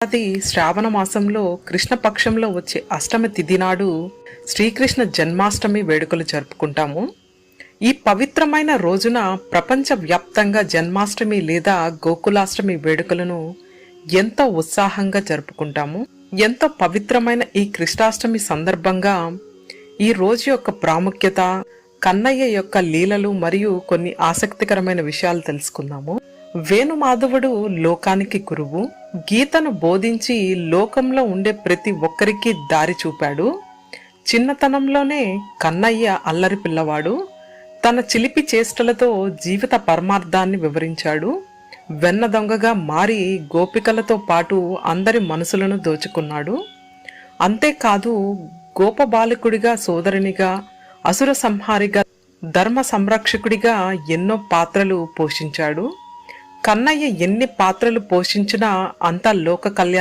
అది శ్రావణ మాసంలో కృష్ణపక్షంలో వచ్చే అష్టమి తిథి నాడు శ్రీకృష్ణ జన్మాష్టమి వేడుకలు జరుపుకుంటాము. ఈ పవిత్రమైన రోజున ప్రపంచవ్యాప్తంగా జన్మాష్టమి లేదా గోకులాష్టమి వేడుకలను ఎంతో ఉత్సాహంగా జరుపుకుంటాము. ఎంతో పవిత్రమైన ఈ కృష్ణాష్టమి సందర్భంగా ఈ రోజు యొక్క ప్రాముఖ్యత కన్నయ్య యొక్క లీలలు మరియు కొన్ని ఆసక్తికరమైన విషయాలు తెలుసుకుందాము. వేణుమాధవుడు లోకానికి గురువు. గీతను బోధించి లోకంలో ఉండే ప్రతి ఒక్కరికి దారి చూపాడు. చిన్నతనంలోనే కన్నయ్య అల్లరి పిల్లవాడు. తన చిలిపి చేష్టలతో జీవిత పరమార్థాన్ని వివరించాడు. వెన్న దొంగగా మారి గోపికలతో పాటు అందరి మనసులను దోచుకున్నాడు. అంతేకాదు గోపబాలకుడిగా సోదరునిగా అసుర సంహారిగా ధర్మ సంరక్షకుడిగా ఎన్నో పాత్రలు పోషించాడు. కన్నయ్య ఎన్ని పాత్రలు పోషించినా అంతా లోక కళ్యాణ.